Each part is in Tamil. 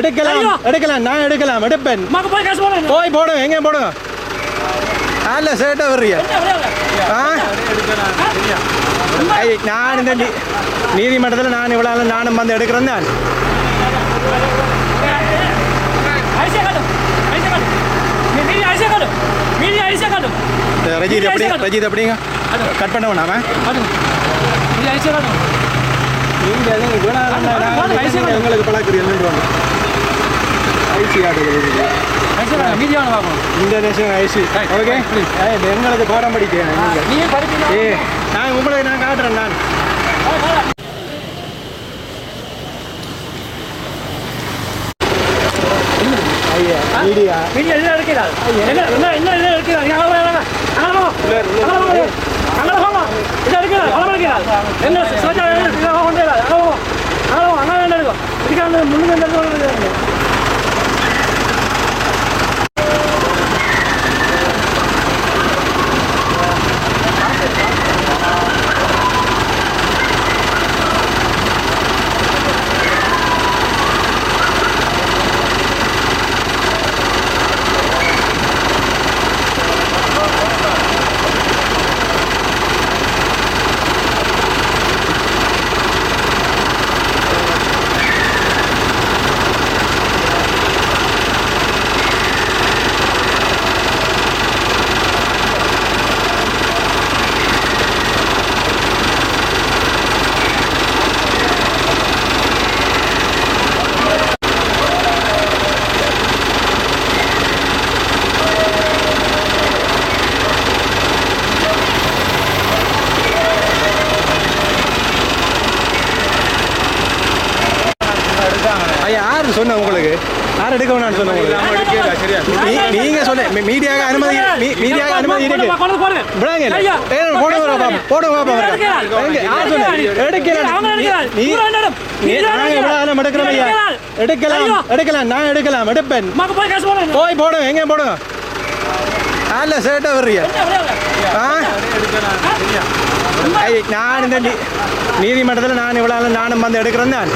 எடுக்கலாம். எடுக்கலாம். நான் எடுக்கலாம். எடுப்பேன். போய் போடுங்க எங்க போடுங்க அல்ல சேட்டா வர்றியா நான் இந்த நீதிமன்றத்தில் நான் இவ்வளோ நானும் வந்து எடுக்கிறேன் தான். ரஜித் எப்படி? ரஜித் எப்படிங்க? கட் பண்ண வேணாமா. எங்களுக்கு ஐசி மீதி அவனை பார்க்கணும் இந்தோனேஷியன் ஐசி ஓகே. எங்களுக்கு பாடம் படிப்பீங்க ஏ நான் உங்களுக்கு நான் காட்டுறேன் நான். ஐயா மீடியா. எடுக்கிறாள் என்ன என்ன என்ன என்ன எடுக்கிறாள்? நீ அங்கே வாங்க அங்கே அங்கே போங்க அங்கே போங்க இது என்ன யார் சொன்ன உங்களுக்கு? யார் எடுக்க வேணாம்னு சொன்ன உங்களுக்கு? நீங்க சொன்ன மீ- மீடியாவுக்கு அனுமதி மீ- மீடியாவுக்கு அனுமதி இருக்கு. விடாங்க போடுங்க பாப்பா போடுங்க பாப்பா யார் சொன்ன எடுக்கலாம். நீ இவரு என்னிடம். நீ நீ தான் நான் எடுக்கிறாள். எவ்வளவு எடுக்கிறோம் ஐயா. எடுக்கலாம். எடுக்கலாம். நான் எடுக்கலாம். எடுப்பேன். போய் போடுங்க. எங்க போடுங்க? அல்ல சேட்டா வர்றியா ஆ? நான் இந்த நீதிமன்றத்தில் நான் இவ்வளோ நானும் வந்து எடுக்கிறேன் தான்.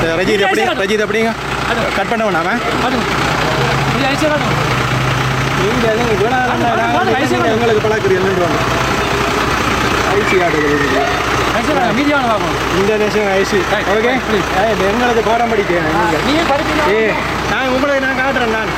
ரஜித் எப்படி? ரஜித் எப்படிங்க? கட் பண்ண வேணாமா. எங்களுக்கு பழக்கிறீங்க ஐசி ஆடுகிறது இந்தோனேஷியன் ஐசி ஓகே. எங்களுக்கு பாடம் படிப்பீங்க ஏ நான் உங்களுக்கு நான் காட்டுறேன் நான்.